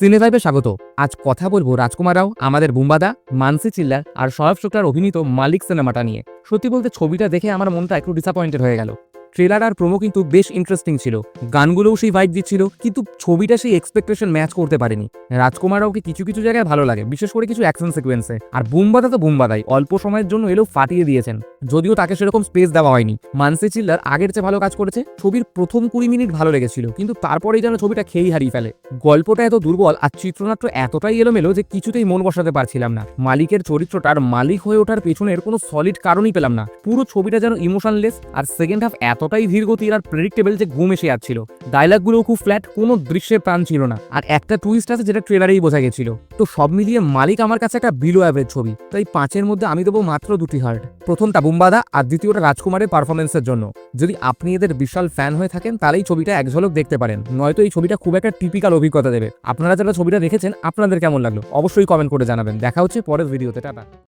সিনেভাইবে স্বাগত। আজ কথা বলব রাজকুমার রাও আমাদের বুম্বাদা, মানসি চিল্লার আর সরব শুক্লার অভিনীত মালিক সিনেমাটা নিয়ে। সত্যি বলতে ছবিটা দেখে আমার মনটা একটু ডিসঅ্যাপয়েন্টেড হয়ে গেল। ট্রেলার আর প্রোমো কিন্তু বেশ ইন্টারেস্টিং ছিল। গানগুলোও সেই ভাইব দিচ্ছিল, কিন্তু ছবিটা সেই এক্সপেকটেশন ম্যাচ করতে পারেনি। রাজকুমার রাওকে কিছু কিছু জায়গায় ভালো লাগে, বিশেষ করে কিছু অ্যাকশন সিকোয়েন্সে আর বুম্বাদা তো বুম্বাদাই, অল্প সময়ের জন্য এলেও ফাটিয়ে দিয়েছেন। যদিও তাকে সেরকম স্পেস দেওয়া হয়নি। মানসি চিল্লার আগের চেয়ে ভালো কাজ করেছে, ছবির প্রথম কুড়ি মিনিট ভালো লেগেছিল, কিন্তু তারপরেই যেন ছবিটা খেয়েই হারিয়ে ফেলে। গল্পটা এত দুর্বল আর চিত্রনাট্য এতটাই এলোমেলো যে কিছুতেই মন বসাতে পারছিলাম না। মালিকের চরিত্রটার মালিক হয়ে ওঠার পেছনের কোনো সলিড কারণই পেলাম না। পুরো ছবিটা যেন ইমোশনলেস আর সেকেন্ড হাফ এতটাই ধীরগতির আর প্রেডিক্টেবল যে ঘুম এসে যাচ্ছিল। ডায়লগগুলোও খুব ফ্ল্যাট কোনো দৃশ্যে প্রাণ ছিল না। আর একটা টুইস্ট আছে যেটা ট্রেলারেই বোঝা গেছিল। তো সব মিলিয়ে মালিক আমার কাছে একটা বিলো অ্যাভারেজ ছবি। তাই পাঁচের মধ্যে আমি দেবো মাত্র দুটি হার্ট প্রথমটা বুম্বাদা আর দ্বিতীয়টা রাজকুমারের পারফরমেন্সের জন্য। যদি আপনি এদের বিশাল ফ্যান হয়ে থাকেন তাহলেই ছবিটা এক ঝলক দেখতে পারেন। নয়তো এই ছবিটা খুব একটা টিপিক্যাল অভিজ্ঞতা দেবে। আপনারা যারা ছবিটা দেখেছেন, আপনাদের কেমন লাগল? অবশ্যই কমেন্ট করে জানাবেন। দেখা হচ্ছে পরের ভিডিওতে টাটা।